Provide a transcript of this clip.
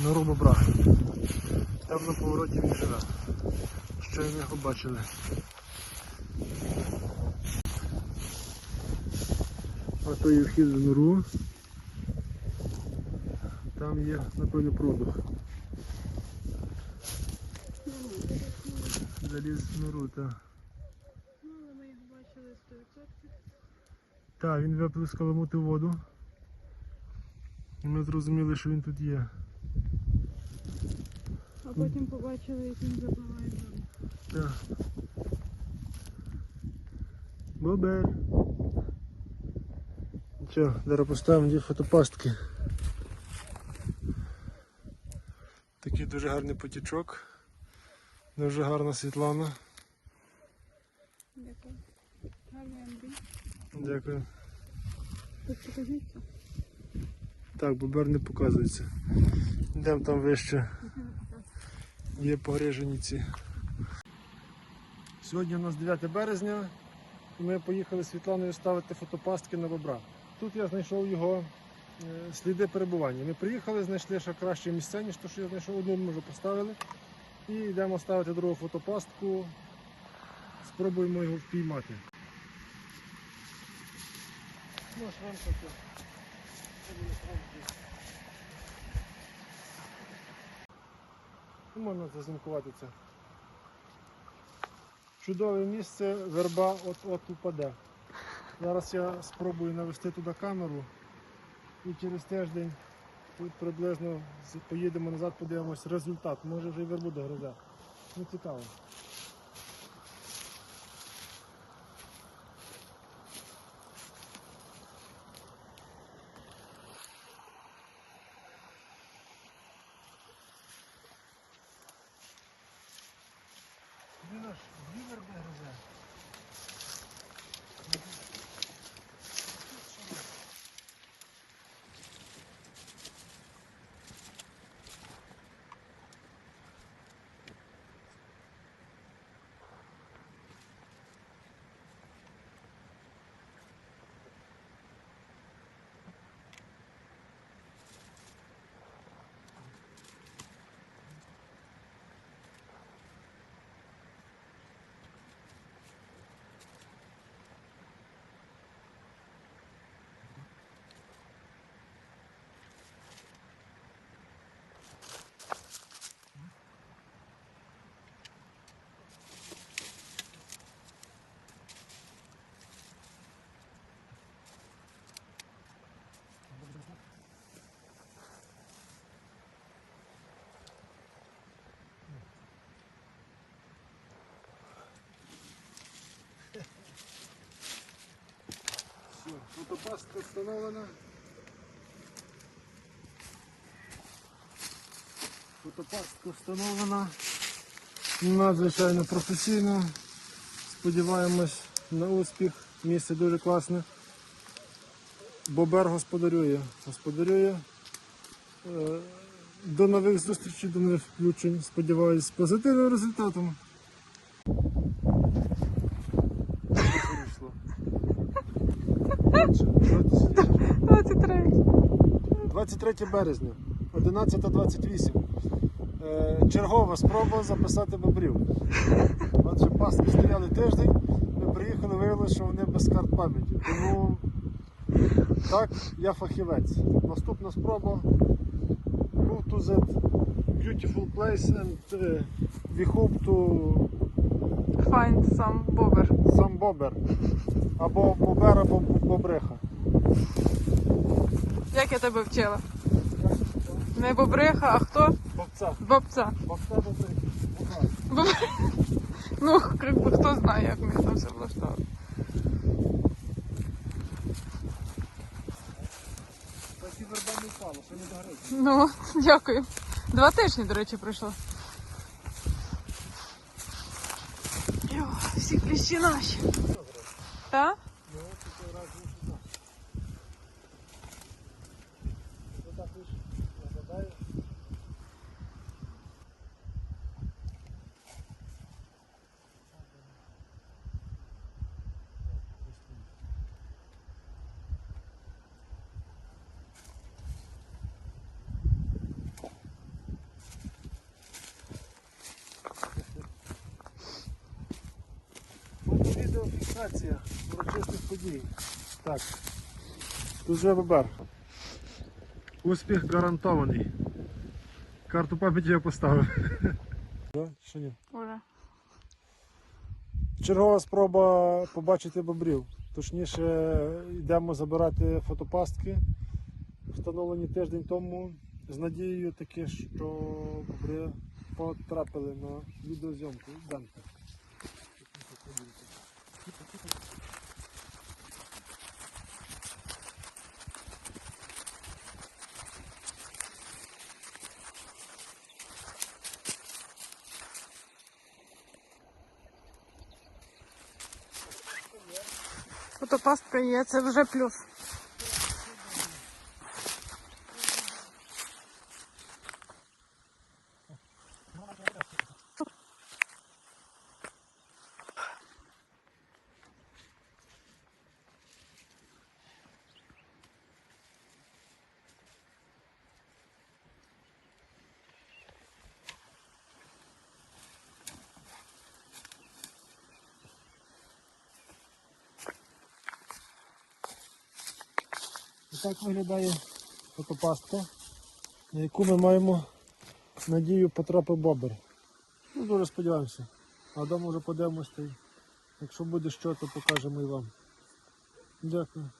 нору бобра. Там на повороті він живе. Щойно його бачили. А то є вхід в нору. Там є, напевно, продух. Заліз в нору, так. Але ми їх бачили 100%. Так, він виплескав мути воду. І ми зрозуміли, що він тут є. А потім побачили, як він запливає в воду. Так. Бобер. Що, зараз поставимо дві фотопастки. Такий дуже гарний потічок. Дуже гарна Світлана. Дякую. Гарний Андрій. Дякую. Тут покажіться. Так, бобер не показується. Йдемо там вище. Є погрижені ці. Сьогодні у нас 9 березня. і Ми поїхали з Світланою ставити фотопастки на бобра. Тут я знайшов його е, сліди перебування. Ми приїхали, знайшли ще краще місця, ніж те, що я знайшов. Одну ми вже поставили. І йдемо ставити другу фотопастку. Спробуємо його впіймати. Ну, швидко. це. Це буде швидко. Ну, Можна зазнімкувати. Чудове місце, верба от-от упаде. Зараз я спробую навести туди камеру і через тиждень тут приблизно поїдемо назад, подивимось результат. Може вже й вербу догризе. Ну цікаво. Фотопастка встановлена. Фотопастка встановлена. Надзвичайно професійно. Сподіваємось на успіх. Місце дуже класне. Бобер господарює. Господарює. Е, До нових зустрічей, до нових включень. Сподіваюсь, з позитивним результатом. Вийшло. 23. 23 березня, 11.28. Е, Чергова спроба записати бобрів. Отже, паски стояли тиждень, ми приїхали, виявилося, що вони без карт пам'яті. Тому так, я фахівець. Наступна спроба. Go to that beautiful place and uh, we hope to Find some bobber. some bobber. Або бобер, або бобриха. Як я тебе вчила? Не бобриха, а хто? Бобця. Бобця. Бобця бобриха. Бобр... Ну, хто знає, як ми там все влаштовували. Ну, дякую. Два тижні, до речі, пройшло. Йо, всі кліщі наші. Так? Ну, тут раз сюди. Отак лиш виглядає. Кульмінація урочистих подій. Так. Тут вже бобер. Успіх гарантований. Карту пам'яті я поставив. Да, Чи ні? Уже. Чергова спроба побачити бобрів. Точніше, йдемо забирати фотопастки, встановлені тиждень тому, з надією таки, що бобри потрапили на відеозйомку. Йдемте. Фотопастка є, це вже плюс. Так виглядає фотопастка, на яку ми маємо надію потрапив бобер. Ну, дуже сподіваємося. А вдома вже подивимося. Якщо буде що, то покажемо і вам. Дякую.